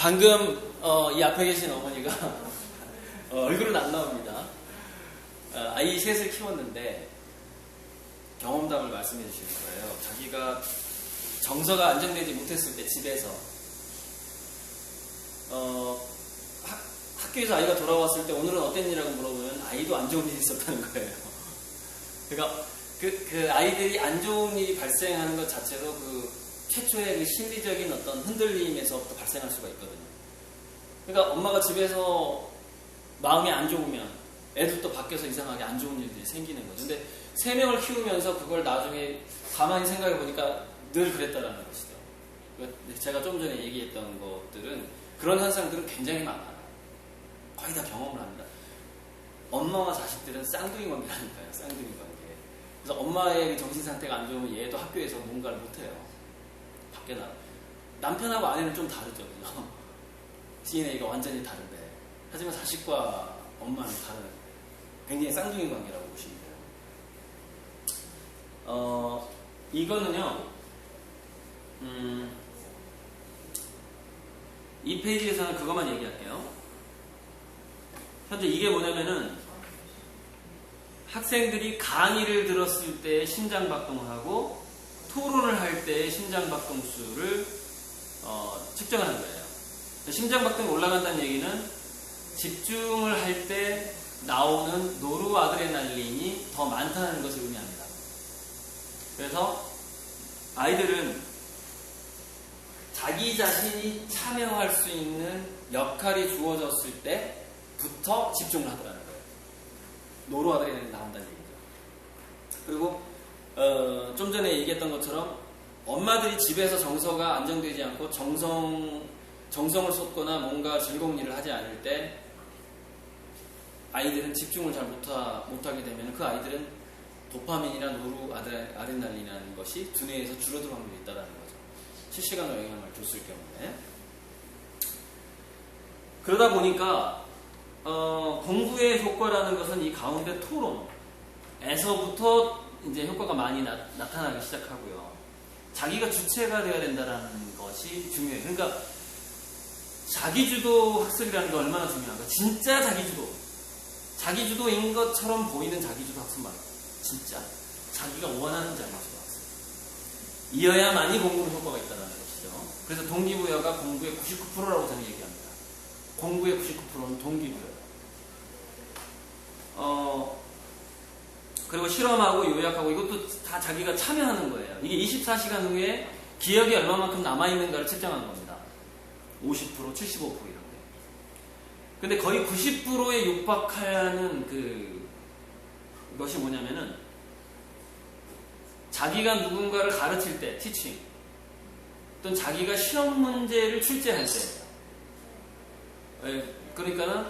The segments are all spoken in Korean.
방금 어, 이 앞에 계신 어머니가 어, 얼굴은 안 나옵니다. 어, 아이 셋을 키웠는데 경험담을 말씀해 주시는 거예요. 자기가 정서가 안정되지 못했을 때 집에서 어, 학, 학교에서 아이가 돌아왔을 때 오늘은 어땠니라고 물어보면 아이도 안 좋은 일이 있었다는 거예요. 그러니까 그, 그 아이들이 안 좋은 일이 발생하는 것 자체도 그 최초의 그 심리적인 어떤 흔들림에서부터 발생할 수가 있거든요. 그러니까 엄마가 집에서 마음이 안 좋으면 애들도 밖에서 이상하게 안 좋은 일들이 생기는 거죠. 근데 세 명을 키우면서 그걸 나중에 가만히 생각해 보니까 늘 그랬다라는 것이죠. 그러니까 제가 좀 전에 얘기했던 것들은 그런 현상들은 굉장히 많아요. 거의 다 경험을 합니다. 엄마와 자식들은 쌍둥이 관계라니까요. 쌍둥이 관계. 그래서 엄마의 정신 상태가 안 좋으면 얘도 학교에서 뭔가를 못해요. 나. 남편하고 아내는 좀 다르죠. 그죠? DNA가 완전히 다른데. 하지만 자식과 엄마는 다른, 굉장히 쌍둥이 관계라고 보시면 돼요. 어, 이거는요, 음, 이 페이지에서는 그것만 얘기할게요. 현재 이게 뭐냐면은 학생들이 강의를 들었을 때 심장박동을 하고 토론을 할때 심장박동수를 어, 측정하는 거예요. 심장박동이 올라간다는 얘기는 집중을 할 때 나오는 노르아드레날린이 더 많다는 것을 의미합니다. 그래서 아이들은 자기 자신이 참여할 수 있는 역할이 주어졌을 때부터 집중을 하더라는 거예요. 노르아드레날린이 나온다는 얘기죠. 그리고 어, 좀 전에 얘기했던 것처럼 엄마들이 집에서 정서가 안정되지 않고 정성 정성을 쏟거나 뭔가 즐거운 일을 하지 않을 때 아이들은 집중을 잘 못하, 못하게 되면 그 아이들은 도파민이나 노르아드레날린이라는 것이 두뇌에서 줄어들 확률이 있다는 거죠. 실시간으로 영향을 줬을 경우에. 그러다 보니까 어, 공부의 효과라는 것은 이 가운데 토론에서부터 이제 효과가 많이 나, 타나기 시작하고요. 자기가 주체가 되어야 된다는 것이 중요해요. 그러니까 자기주도 학습이라는 게 얼마나 중요한가. 진짜 자기주도. 자기주도인 것처럼 보이는 자기주도 학습 말이에요. 진짜. 자기가 원하는 자기주도 학습. 이어야만이 공부는 효과가 있다는 것이죠. 그래서 동기부여가 공부의 99%라고 저는 얘기합니다. 공부의 99%는 동기부여. 어, 그리고 실험하고 요약하고 이것도 다 자기가 참여하는 거예요. 이게 24시간 후에 기억이 얼마만큼 남아있는가를 측정하는 겁니다. 50%, 75% 이런 게. 근데 거의 90%에 육박하는 그, 것이 뭐냐면은, 자기가 누군가를 가르칠 때, 티칭, 또는 자기가 시험 문제를 출제할 때, 예, 그러니까는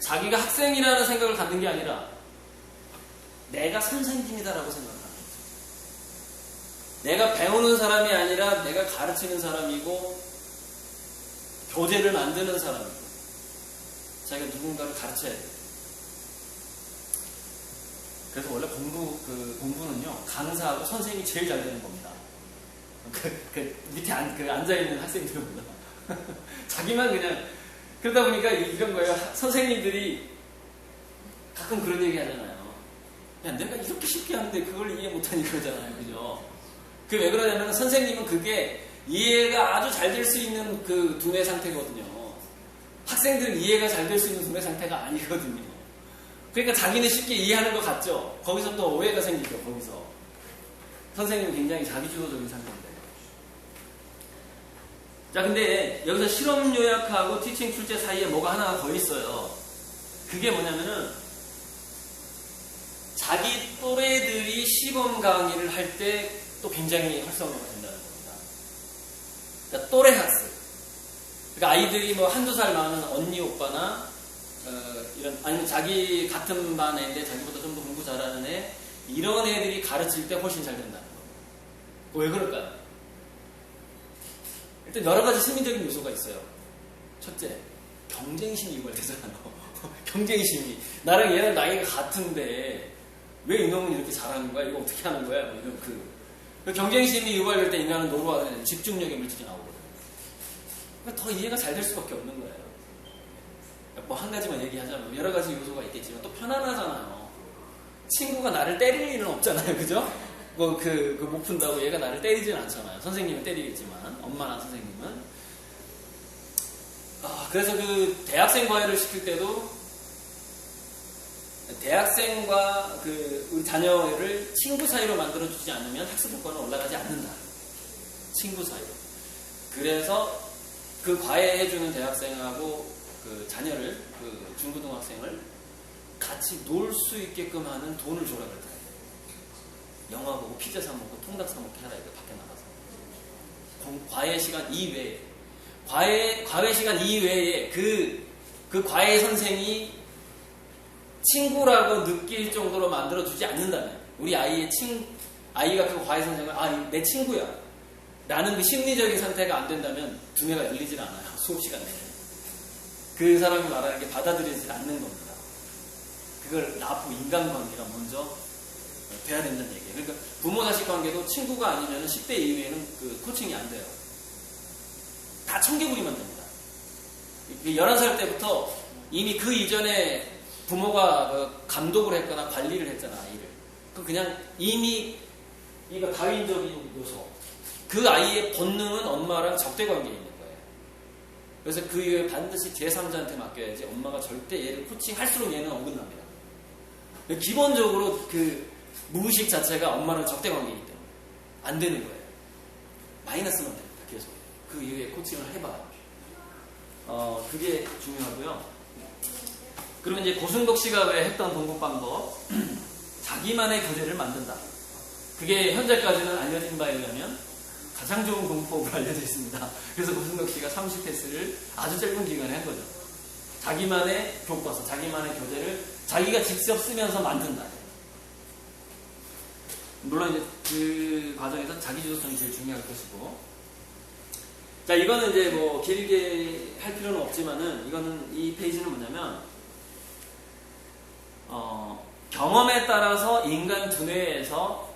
자기가 학생이라는 생각을 갖는 게 아니라 내가 선생님이다라고 거죠. 내가 배우는 사람이 아니라 내가 가르치는 사람이고 교재를 만드는 사람이고 자기가 누군가를 가르쳐야 돼요. 그래서 원래 공부 그 공부는요 강사하고 선생님이 제일 잘 되는 겁니다. 그, 그 밑에 안, 그 앉아 있는 학생들보다 자기만 그냥 그러다 보니까 이런 거예요. 선생님들이 가끔 그런 얘기 하잖아요. 야, 내가 이렇게 쉽게 하는데 그걸 이해 못하니 그러잖아요. 그죠? 그 왜 그러냐면 선생님은 그게 이해가 아주 잘 될 수 있는 그 두뇌 상태거든요. 학생들은 이해가 잘 될 수 있는 두뇌 상태가 아니거든요. 그러니까 자기는 쉽게 이해하는 것 같죠? 거기서 또 오해가 생기죠, 거기서. 선생님은 굉장히 자기주도적인 상태인데. 자, 근데 여기서 실험 요약하고 티칭 출제 사이에 뭐가 하나가 더 있어요. 그게 뭐냐면은 자기 또래들이 시범 강의를 할 때 또 굉장히 활성화가 된다는 겁니다. 그러니까 또래 학습. 그러니까 아이들이 뭐 한두 살 많은 언니 오빠나 어, 이런 아니면 자기 같은 반 애인데 자기보다 좀 더 공부 잘하는 애 이런 애들이 가르칠 때 훨씬 잘 된다는 거예요. 왜 그럴까요? 일단 여러 가지 심리적인 요소가 있어요. 첫째, 경쟁심이 유발되잖아요. 경쟁심이. 나랑 얘는 나이가 같은데 왜 이놈은 이렇게 잘하는 거야? 이거 어떻게 하는 거야? 뭐 이런 그, 그 경쟁심이 유발될 때 인간은 노루하는 집중력의 물질이 나오거든요. 그러니까 더 이해가 잘 될 수밖에 없는 거예요. 뭐 한 가지만 얘기하자면 여러 가지 요소가 있겠지만 또 편안하잖아요. 친구가 나를 때릴 일은 없잖아요, 그죠? 뭐그 그못 푼다고 얘가 나를 때리진 않잖아요. 선생님은 때리겠지만 엄마나 선생님은. 아 그래서 그 대학생 과외를 시킬 때도 대학생과 그 우리 자녀를 친구 사이로 만들어 주지 않으면 학습 효과는 올라가지 않는다. 친구 사이로. 그래서 그 과외해주는 대학생하고 그 자녀를 그 중고등학생을 같이 놀 수 있게끔 하는 돈을 줘라 그랬다. 영화 보고 피자 사 먹고 통닭 사 먹게 하라 이거 밖에 나가서. 공- 과외 시간 이외에 과외 과외 시간 이외에 그 그 과외 선생이 친구라고 느낄 정도로 만들어 주지 않는다면 우리 아이의 친 아이가 그 과외 선생을 아내 친구야. 라는 그 심리적인 상태가 안 된다면 두뇌가 열리질 않아요 수업 시간 내내 그 사람이 말하는 게 받아들이지 않는 겁니다. 그걸 나하고 인간관계가 먼저 돼야 된다는 얘기예요. 그러니까 부모 자식 관계도 친구가 아니면 10대 이후에는 그 코칭이 안 돼요. 다 청개구리만 됩니다. 11살 때부터 이미 그 이전에 부모가 그 감독을 했거나 관리를 했잖아 아이를. 그 그냥 이미 이거 다윈적인 요소. 그 아이의 본능은 엄마랑 적대 관계에 있는 거예요. 그래서 그 이후에 반드시 제3자한테 맡겨야지 엄마가 절대 얘를 코칭할수록 얘는 어긋납니다. 기본적으로 그 무의식 자체가 엄마랑 적대 관계이기 때문에 안 되는 거예요. 마이너스만 됩니다. 계속. 그 이후에 코칭을 해봐요. 어, 그게 중요하고요. 그리고 이제 고승덕 씨가 왜 했던 공부 방법, 자기만의 교재를 만든다. 그게 현재까지는 알려진 바에 의하면 가장 좋은 공부법으로 알려져 있습니다. 그래서 고승덕 씨가 30패스를 아주 짧은 기간에 한 거죠. 자기만의 교과서, 자기만의 교재를 자기가 직접 쓰면서 만든다. 물론 이제 그 과정에서 자기 주도성이 제일 중요할 것이고. 자, 이거는 이제 뭐 길게 할 필요는 없지만은 이거는 이 페이지는 뭐냐면 어, 경험에 따라서 인간 두뇌에서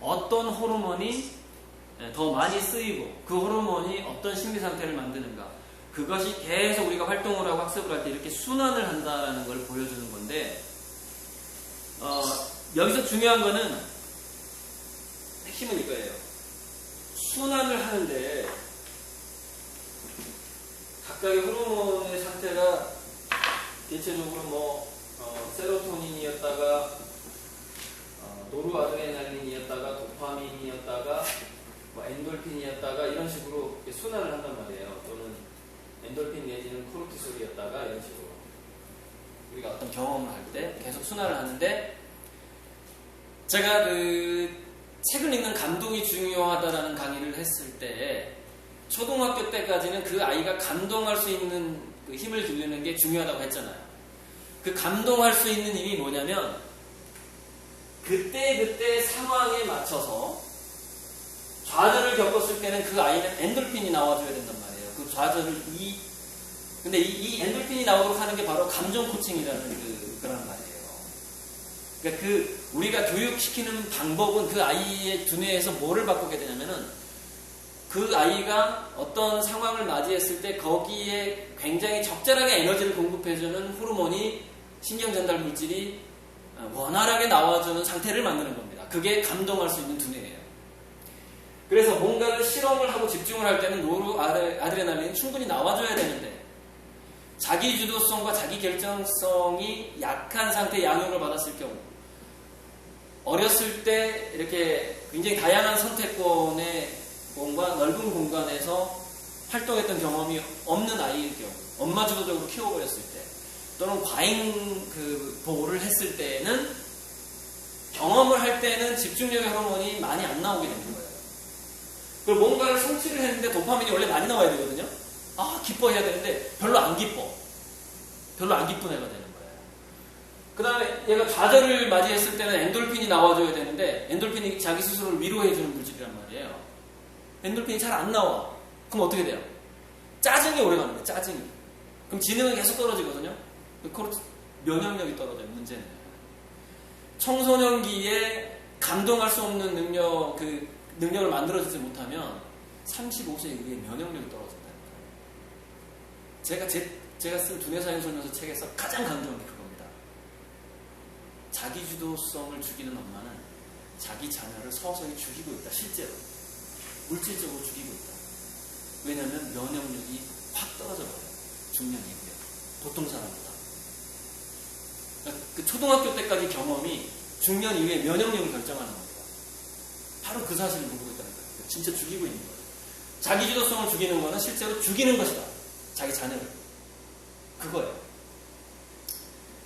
어떤 호르몬이 더 많이 쓰이고 그 호르몬이 어떤 심리 상태를 만드는가 그것이 계속 우리가 활동을 하고 학습을 할 때 이렇게 순환을 한다는 걸 보여주는 건데 어, 여기서 중요한 거는 핵심은 이거예요. 순환을 하는데 각각의 호르몬의 상태가 대체적으로 뭐 어, 세로토닌이었다가 어, 노르아드레날린이었다가 도파민이었다가 뭐 엔돌핀이었다가 이런 식으로 순환을 한단 말이에요. 또는 엔돌핀 내지는 코르티솔이었다가 이런 식으로 우리가 어떤 경험을 할 때 계속 순환을 하는데 제가 그 책을 읽는 감동이 중요하다라는 강의를 했을 때 초등학교 때까지는 그 아이가 감동할 수 있는 그 힘을 기르는 게 중요하다고 했잖아요. 그 감동할 수 있는 힘이 뭐냐면 그때 그때 상황에 맞춰서 좌절을 겪었을 때는 그 아이는 엔돌핀이 나와줘야 된단 말이에요. 그 좌절을 이 근데 이, 이 엔돌핀이 나오도록 하는 게 바로 감정 코칭이라는 그 그런 말이에요. 그러니까 그 우리가 교육시키는 방법은 그 아이의 두뇌에서 뭐를 바꾸게 되냐면은 그 아이가 어떤 상황을 맞이했을 때 거기에 굉장히 적절하게 에너지를 공급해주는 호르몬이 신경 전달 물질이 원활하게 나와주는 상태를 만드는 겁니다. 그게 감동할 수 있는 두뇌예요. 그래서 뭔가를 실험을 하고 집중을 할 때는 노르 아드레날린이 충분히 나와줘야 되는데 자기 주도성과 자기 결정성이 약한 상태의 양육을 받았을 경우 어렸을 때 이렇게 굉장히 다양한 선택권의 뭔가 넓은 공간에서 활동했던 경험이 없는 아이일 경우 엄마 주도적으로 키워버렸을 때 또는 과잉 그 보호를 했을 때는 경험을 할 때는 집중력의 호르몬이 많이 안 나오게 되는 거예요. 그리고 뭔가를 성취를 했는데 도파민이 원래 많이 나와야 되거든요. 아 기뻐해야 되는데 별로 안 기뻐. 별로 안 기쁜 애가 되는 거예요. 그 다음에 얘가 좌절을 맞이했을 때는 엔돌핀이 나와줘야 되는데 엔돌핀이 자기 스스로를 위로해주는 물질이란 말이에요. 엔돌핀이 잘 안 나와. 그럼 어떻게 돼요? 짜증이 오래 가는 거예요. 짜증이. 그럼 지능은 계속 떨어지거든요. 면역력이 떨어져요. 문제는. 청소년기에 감동할 수 없는 능력, 그 능력을 만들어주지 못하면 35세 이후에 면역력이 떨어진다는 거예요. 제가 제, 제가 쓴 두뇌 사용 설명서 책에서 가장 강조한 게 그겁니다. 자기 주도성을 죽이는 엄마는 자기 자녀를 서서히 죽이고 있다. 실제로 물질적으로 죽이고 있다. 왜냐하면 면역력이 확 떨어져 버려요. 중년 이후에 보통 사람보다. 그러니까 그 초등학교 때까지 경험이 중년 이후에 면역력을 결정하는 겁니다. 바로 그 사실을 모르고 있다는 거예요. 진짜 죽이고 있는 거예요. 자기 주도성을 죽이는 거는 실제로 죽이는 것이다. 자기 자녀를. 그거예요.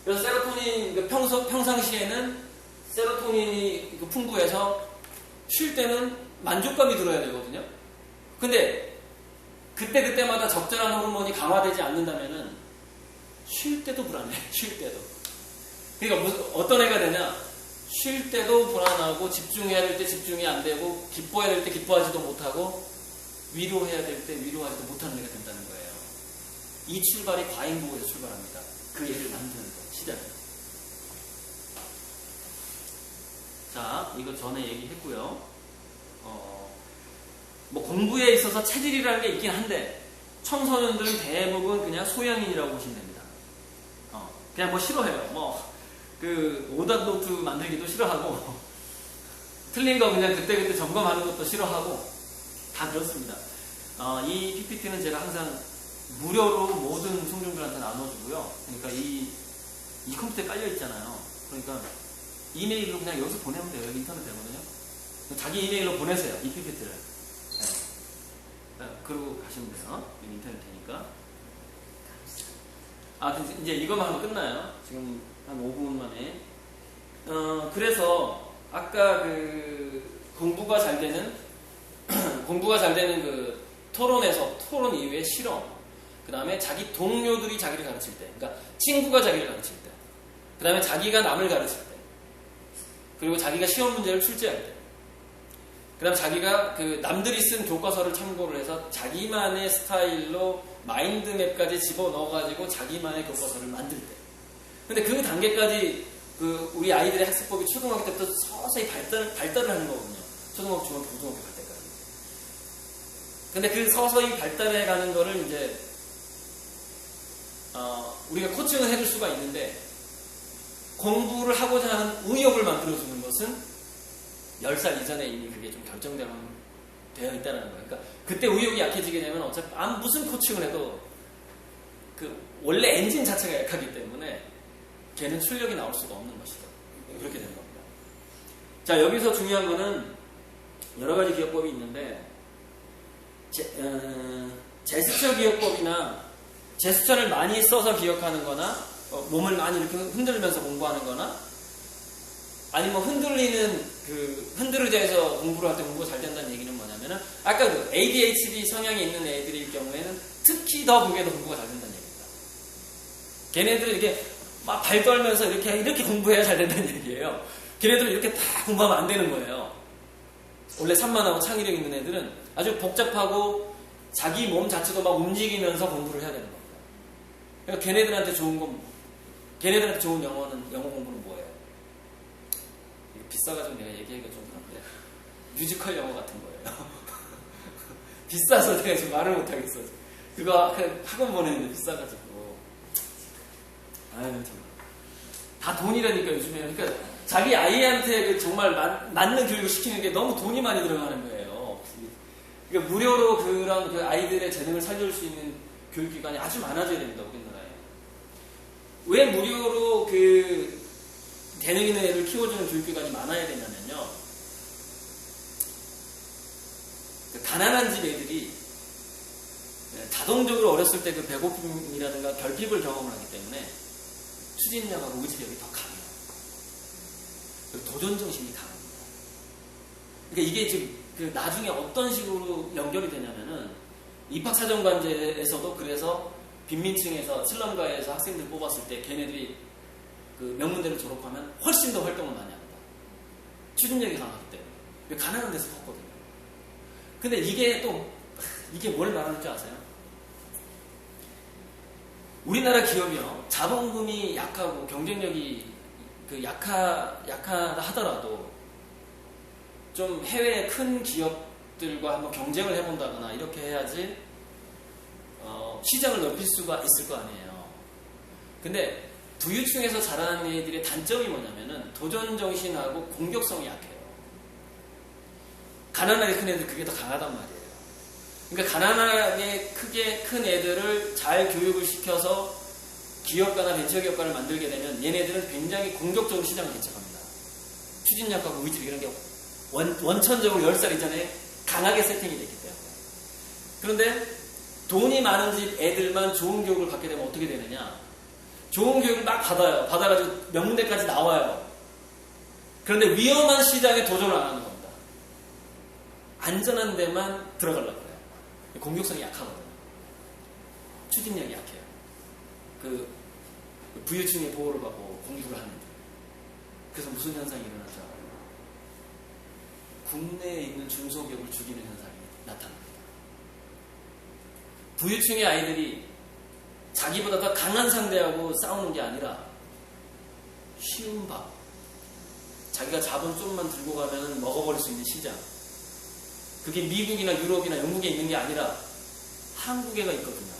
그래서 세로토닌, 그 평소, 평상시에는 세로토닌이 그 풍부해서 쉴 때는 만족감이 들어야 되거든요. 근데 그때그때마다 적절한 호르몬이 강화되지 않는다면은 쉴 때도 불안해. 쉴 때도. 그러니까 무슨, 어떤 애가 되냐? 쉴 때도 불안하고 집중해야 될 때 집중이 안 되고 기뻐해야 될 때 기뻐하지도 못하고 위로해야 될 때 위로하지도 못하는 애가 된다는 거예요. 이 출발이 과잉보호에서 출발합니다. 그 얘를 만드는 거, 시작. 자, 이거 전에 얘기했고요. 어, 뭐 공부에 있어서 체질이라는 게 있긴 한데 청소년들은 대부분 그냥 소양인이라고 보시면 됩니다. 어, 그냥 뭐 싫어해요. 뭐 그 오답 노트 만들기도 싫어하고 틀린 거 그냥 그때 그때 점검하는 것도 싫어하고 다 그렇습니다. 어, 이 PPT는 제가 항상 무료로 모든 청중들한테 나눠주고요. 그러니까 이, 이 컴퓨터에 깔려 있잖아요. 그러니까 이메일로 그냥 여기서 보내면 돼요. 여기 인터넷 되거든요. 자기 이메일로 보내세요. 이 PPT를. 네. 네, 그러고 가시면 돼요. 여기 인터넷 되니까. 아, 이제 이것만 하면 끝나요. 지금 한 5분 만에. 어, 그래서 아까 그 공부가 잘 되는 공부가 잘 되는 그 토론에서 토론 이후에 실험, 그 다음에 자기 동료들이 자기를 가르칠 때, 그러니까 친구가 자기를 가르칠 때, 그 다음에 자기가 남을 가르칠 때, 그리고 자기가 시험 문제를 출제할 때, 그 다음에 자기가 그 남들이 쓴 교과서를 참고를 해서 자기만의 스타일로 마인드맵까지 집어 넣어가지고 자기만의 교과서를 만들 때. 근데 그 단계까지 그 우리 아이들의 학습법이 초등학교 때부터 서서히 발달, 발달을 하는 거거든요. 초등학교, 중학교, 고등학교 갈 때까지. 근데 그 서서히 발달해 가는 거를 이제, 어, 우리가 코칭을 해줄 수가 있는데, 공부를 하고자 하는 의욕을 만들어주는 것은 10살 이전에 이미 그게 좀 결정되어 있다는 거예요. 그러니까 그때 의욕이 약해지게 되면 어차피 아무 무슨 코칭을 해도 그 원래 엔진 자체가 약하기 때문에 걔는 출력이 나올 수가 없는 것이다. 그렇게 되는 겁니다. 자, 여기서 중요한 거는 여러 가지 기억법이 있는데, 제, 어, 제스처 기억법이나 제스처를 많이 써서 기억하는 거나, 어, 몸을 많이 이렇게 흔들면서 공부하는 거나, 아니면 흔들리는 그 흔들의자에서 공부를 할 때 공부가 잘 된다는 얘기는 뭐냐면은 아까 그 ADHD 성향이 있는 애들일 경우에는 특히 더 그게 더 공부가 잘 된다는 얘기입니다. 걔네들은 이렇게 막 발 떨면서 이렇게 이렇게 공부해야 잘 된다는 얘기예요. 걔네들은 이렇게 다 공부하면 안 되는 거예요. 원래 산만하고 창의력 있는 애들은 아주 복잡하고 자기 몸 자체도 막 움직이면서 공부를 해야 되는 겁니다. 그러니까 걔네들한테 좋은 건 걔네들한테 좋은 영어는 영어 공부는 뭐예요? 이거 비싸가지고 내가 얘기하기가 좀 그런데 뮤지컬 영어 같은 거예요. 비싸서 내가 지금 말을 못하겠어. 그거 그 학원 보내는데 비싸가지고. 아유 참. 다 돈이라니까 요즘에. 그러니까 자기 아이한테 그 정말 맞는 교육을 시키는 게 너무 돈이 많이 들어가는 거예요. 그러니까 무료로 그런 그 아이들의 재능을 살릴 수 있는 교육기관이 아주 많아져야 됩니다 우리나라에. 왜 무료로 그 재능 있는 애를 키워주는 교육기관이 많아야 되냐면요. 그 가난한 집 애들이 자동적으로 어렸을 때 그 배고픔이라든가 결핍을 경험을 하기 때문에 추진력하고 의지력이 더 강해요. 그리고 도전 정신이 강합니다. 그러니까 이게 지금 그 나중에 어떤 식으로 연결이 되냐면은 입학사정관제에서도 그래서 빈민층에서 슬럼가에서 학생들 뽑았을 때 걔네들이 그 명문대를 졸업하면 훨씬 더 활동을 많이 합니다. 추진력이 강하기 때문에. 가난한 데서 컸거든요. 근데 이게 또, 이게 뭘 말하는지 아세요? 우리나라 기업이요. 자본금이 약하고 경쟁력이 그 약하, 약하다 하더라도 좀 해외 큰 기업들과 한번 경쟁을 해본다거나 이렇게 해야지 어, 시장을 넓힐 수가 있을 거 아니에요. 근데 부유층에서 자라는 애들의 단점이 뭐냐면은 도전 정신하고 공격성이 약해요. 가난하게 큰 애들 그게 더 강하단 말이에요. 그러니까 가난하게 크게 큰 애들을 잘 교육을 시켜서 기업가나 벤처기업가를 만들게 되면 얘네들은 굉장히 공격적으로 시장을 개척합니다. 추진력하고 의지 이런 게 원, 원천적으로 10살 이전에 강하게 세팅이 됐기 때문에. 그런데 돈이 많은 집 애들만 좋은 교육을 받게 되면 어떻게 되느냐? 좋은 교육을 막 받아요. 받아가지고 명문대까지 나와요. 그런데 위험한 시장에 도전을 안 하는 겁니다. 안전한 데만 들어가려고. 공격성이 약하거든요. 추진력이 약해요. 그 부유층의 보호를 받고 공격을 하는데. 그래서 무슨 현상이 일어나죠? 국내에 있는 중소기업을 죽이는 현상이 나타납니다. 부유층의 아이들이 자기보다 더 강한 상대하고 싸우는 게 아니라 쉬운 밥. 자기가 자본 좀만 들고 가면 먹어버릴 수 있는 시장. 그게 미국이나 유럽이나 영국에 있는 게 아니라 한국에가 있거든요.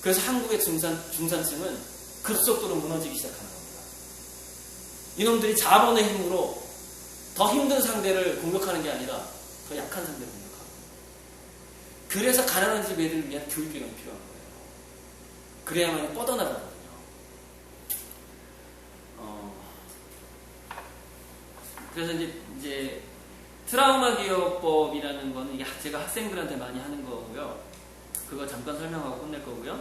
그래서 한국의 중산, 중산층은 급속도로 무너지기 시작하는 겁니다. 이놈들이 자본의 힘으로 더 힘든 상대를 공격하는 게 아니라 더 약한 상대를 공격하고. 그래서 가난한 집 애들을 위한 교육기관이 필요한 거예요. 그래야만 뻗어나가거든요. 어, 그래서 이제, 이제 트라우마 기업법이라는 거는 이게 제가 학생들한테 많이 하는 거고요. 그거 잠깐 설명하고 끝낼 거고요.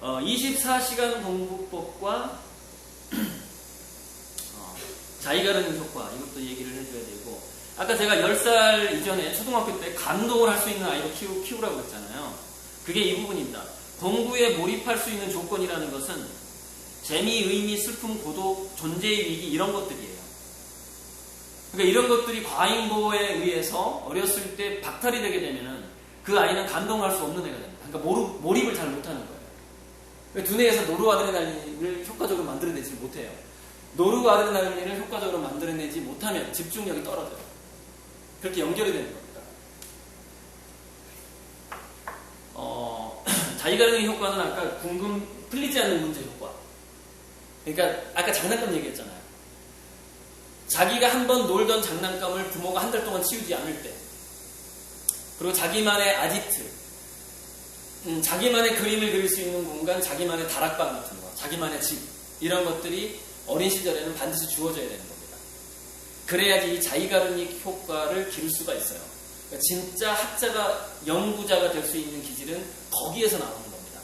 어, 24시간 공부법과 어, 자기가르는 효과 이것도 얘기를 해줘야 되고 아까 제가 10살 이전에 초등학교 때 감동을 할 수 있는 아이를 키우, 키우라고 했잖아요. 그게 이 부분입니다. 공부에 몰입할 수 있는 조건이라는 것은 재미, 의미, 슬픔, 고독, 존재의 위기 이런 것들이에요. 그러니까 이런 것들이 과잉보호에 의해서 어렸을 때 박탈이 되게 되면은 그 아이는 감동할 수 없는 애가 됩니다. 그러니까 몰입, 몰입을 잘 못하는 거예요. 그러니까 두뇌에서 노르아드레날린을 효과적으로 만들어내지 못해요. 노르아드레날린을 효과적으로 만들어내지 못하면 집중력이 떨어져요. 그렇게 연결이 되는 겁니다. 어, 자기가르는 효과는 아까 궁금 풀리지 않는 문제 효과. 그러니까 아까 장난감 얘기했잖아요. 자기가 한 번 놀던 장난감을 부모가 한 달 동안 치우지 않을 때, 그리고 자기만의 아지트, 음, 자기만의 그림을 그릴 수 있는 공간, 자기만의 다락방 같은 거, 자기만의 집, 이런 것들이 어린 시절에는 반드시 주어져야 되는 겁니다. 그래야지 이 자기가르닉 효과를 기를 수가 있어요. 그러니까 진짜 학자가, 연구자가 될 수 있는 기질은 거기에서 나오는 겁니다.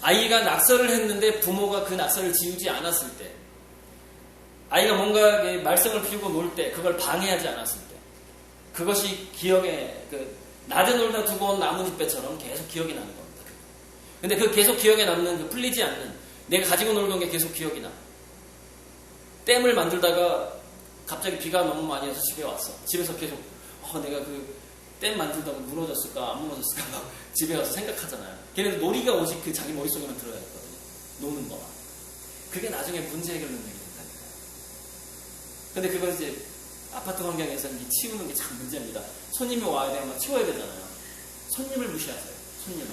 아이가 낙서를 했는데 부모가 그 낙서를 지우지 않았을 때, 아이가 뭔가 말썽을 피우고 놀 때 그걸 방해하지 않았을 때 그것이 기억에 그 낮에 놀다 두고 온 나뭇잎배처럼 계속 기억이 나는 겁니다. 근데 그 계속 기억에 남는 그 풀리지 않는 내가 가지고 놀던 게 계속 기억이 나. 댐을 만들다가 갑자기 비가 너무 많이 와서 집에 왔어. 집에서 계속 어, 내가 그 댐 만들다가 무너졌을까 안 무너졌을까 막 집에 와서 생각하잖아요. 걔네들 놀이가 오직 그 자기 머릿속에만 들어야 했거든요. 노는 거만. 그게 나중에 문제 해결 능력이 근데 그건 이제 아파트 환경에서는 치우는 게 참 문제입니다. 손님이 와야 되면 막 치워야 되잖아요. 손님을 무시하세요. 손님을.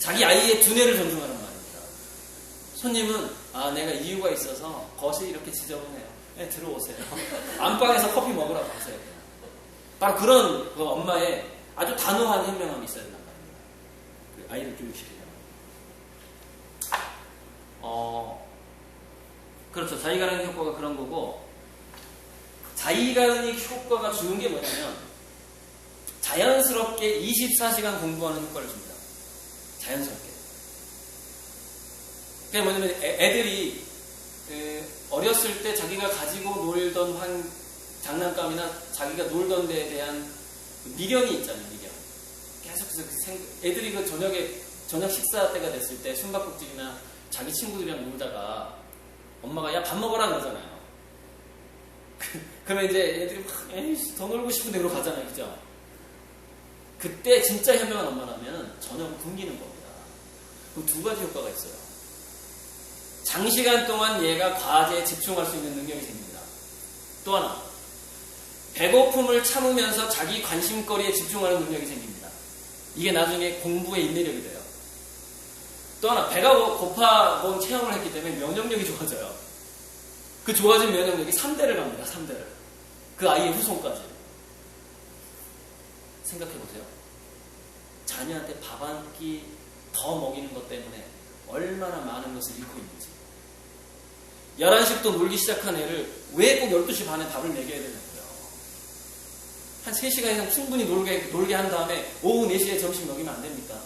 자기 아이의 두뇌를 존중하는 말입니다. 손님은 아 내가 이유가 있어서 거실이 이렇게 지저분해요. 네, 들어오세요. 안방에서 커피 먹으러 가세요. 바로 그런 그 엄마의 아주 단호한 현명함이 있어야 된단 말입니다. 그 아이를 교육시키려면. 어, 그렇죠. 자기가르닉 효과가 그런 거고 자기가르닉 효과가 주는 게 뭐냐면 자연스럽게 24시간 공부하는 효과를 줍니다. 자연스럽게. 그게 뭐냐면 애들이 그 어렸을 때 자기가 가지고 놀던 한 장난감이나 자기가 놀던 데에 대한 미련이 있잖아요, 미련. 계속해서 그 애들이 그 저녁에 저녁 식사 때가 됐을 때 숨바꼭질이나 자기 친구들이랑 놀다가 엄마가 야 밥 먹어라 그러잖아요. 그러면 이제 애들이 막 에이씨 더 놀고 싶은 데로 가잖아요. 그죠? 그때 진짜 현명한 엄마라면 저녁을 굶기는 겁니다. 그두 가지 효과가 있어요. 장시간 동안 얘가 과제에 집중할 수 있는 능력이 생깁니다. 또 하나, 배고픔을 참으면서 자기 관심거리에 집중하는 능력이 생깁니다. 이게 나중에 공부의 인내력이 돼요. 또 하나 배가 고- 고파 본 체험을 했기 때문에 면역력이 좋아져요. 그 좋아진 면역력이 3대를 갑니다. 3대를. 그 아이의 후손까지. 생각해 보세요. 자녀한테 밥 한 끼 더 먹이는 것 때문에 얼마나 많은 것을 잃고 있는지. 11시부터 놀기 시작한 애를 왜 꼭 12시 반에 밥을 먹여야 되냐고요. 한 3시간 이상 충분히 놀게, 놀게 한 다음에 오후 4시에 점심 먹이면 안 됩니까?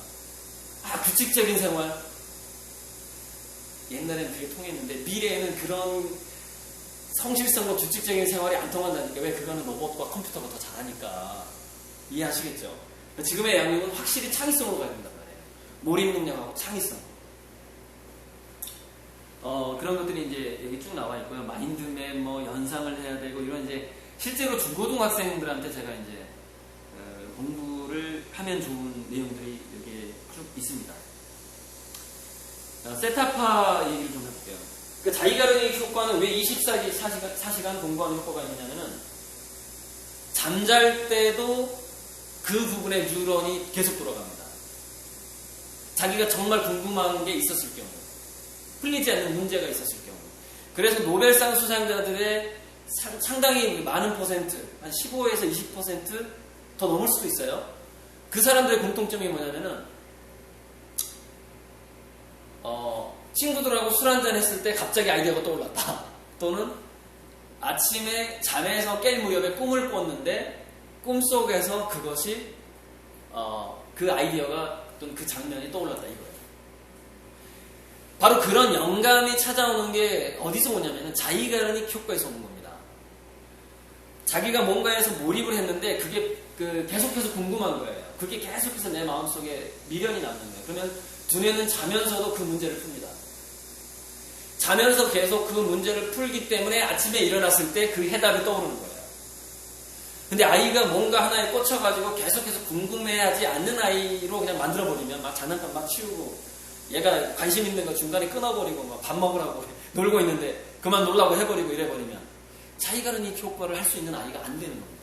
아, 규칙적인 생활. 옛날에는 그게 통했는데 미래에는 그런 성실성과 규칙적인 생활이 안 통한다니까. 왜 그거는 로봇과 컴퓨터가 더 잘하니까. 이해하시겠죠? 지금의 양육은 확실히 창의성으로 가야 된단 말이에요. 몰입 능력하고 창의성. 어, 그런 것들이 이제 여기 쭉 나와 있고요. 마인드맵, 뭐, 연상을 해야 되고, 이런 이제, 실제로 중고등학생들한테 제가 이제, 어, 공부를 하면 좋은 내용들이 여기에 쭉 있습니다. 어, 세타파 얘기를 좀 해볼게요. 그 자기가르기 효과는 왜 24시, 4시간, 4시간 공부하는 효과가 있느냐면은, 잠잘 때도 그 부분의 뉴런이 계속 돌아갑니다. 자기가 정말 궁금한 게 있었을 경우. 풀리지 않는 문제가 있었을 경우. 그래서 노벨상 수상자들의 상- 상당히 많은 퍼센트, 한 15에서 20%더 넘을 수도 있어요. 그 사람들의 공통점이 뭐냐면은, 어, 친구들하고 술 한잔 했을 때 갑자기 아이디어가 떠올랐다. 또는 아침에 잠에서 깰 무렵에 꿈을 꿨는데 꿈속에서 그것이, 어, 그 아이디어가 또는 그 장면이 떠올랐다 이거예요. 바로 그런 영감이 찾아오는 게 어디서 오냐면은 자기가르닉 효과에서 오는 겁니다. 자기가 뭔가에서 몰입을 했는데 그게 그 계속해서 궁금한 거예요. 그게 계속해서 내 마음속에 미련이 남는 거예요. 그러면 두뇌는 자면서도 그 문제를 풉니다. 자면서 계속 그 문제를 풀기 때문에 아침에 일어났을 때 그 해답이 떠오르는 거예요. 근데 아이가 뭔가 하나에 꽂혀가지고 계속해서 궁금해하지 않는 아이로 그냥 만들어버리면 막 장난감 막 치우고 얘가 관심 있는 거 중간에 끊어버리고 막 밥 먹으라고 놀고 있는데 그만 놀라고 해버리고 이래버리면 자기가르닉 효과를 할 수 있는 아이가 안 되는 겁니다.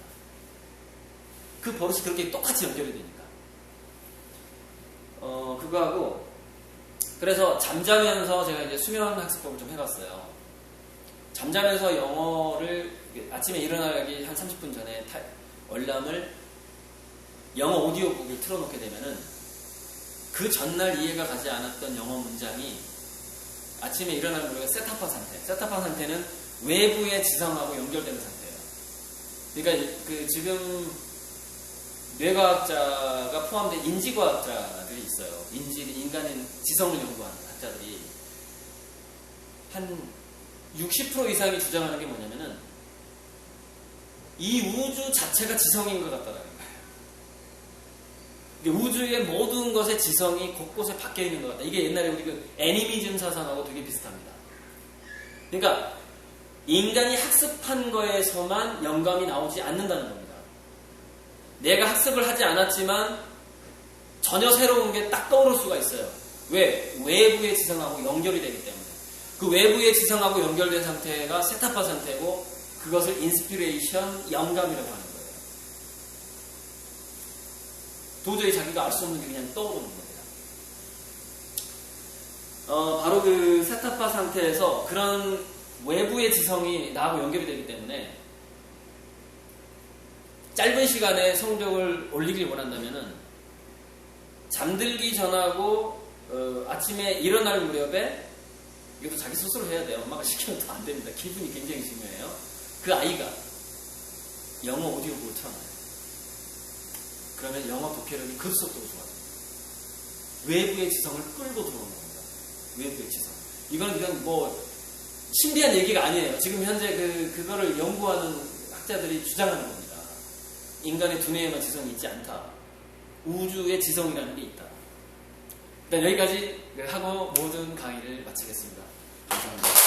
그 버릇이 그렇게 똑같이 연결이 되니까. 어, 그거 하고 그래서 잠자면서 제가 이제 수면 학습법을 좀 해봤어요. 잠자면서 영어를 아침에 일어나기 한 30분 전에 타- 월남을 영어 오디오북을 틀어놓게 되면은 그 전날 이해가 가지 않았던 영어 문장이 아침에 일어나는 우리가 세타파 상태. 세타파 상태는 외부의 지성하고 연결되는 상태예요. 그러니까 그 지금 뇌과학자가 포함된 인지과학자들이 있어요. 인지, 인간의 지성을 연구하는 학자들이 한 60% 이상이 주장하는 게 뭐냐면은 이 우주 자체가 지성인 것 같다라는 거예요. 근데 우주의 모든 것의 지성이 곳곳에 박혀 있는 것 같다. 이게 옛날에 우리 그 애니미즘 사상하고 되게 비슷합니다. 그러니까 인간이 학습한 거에서만 영감이 나오지 않는다는 겁니다. 내가 학습을 하지 않았지만 전혀 새로운 게 딱 떠오를 수가 있어요. 왜? 외부의 지성하고 연결이 되기 때문에. 그 외부의 지성하고 연결된 상태가 세타파 상태고 그것을 인스피레이션, 영감이라고 하는 거예요. 도저히 자기가 알 수 없는 게 그냥 떠오르는 겁니다. 어, 바로 그 세타파 상태에서 그런 외부의 지성이 나하고 연결이 되기 때문에 짧은 시간에 성적을 올리길 원한다면은 잠들기 전하고 어, 아침에 일어날 무렵에 이것도 자기 스스로 해야 돼요. 엄마가 시키면 더안 됩니다. 기분이 굉장히 중요해요. 그 아이가 영어 오디오북을 틀어놔요. 그러면 영어 독해력이 급속도로 좋아집니다. 외부의 지성을 끌고 들어오는 겁니다. 외부의 지성. 이건 그냥 뭐 신비한 얘기가 아니에요. 지금 현재 그 그거를 연구하는 학자들이 주장하는 겁니다. 인간의 두뇌에만 지성이 있지 않다. 우주의 지성이라는 게 있다. 일단 여기까지 하고 모든 강의를 마치겠습니다. 감사합니다.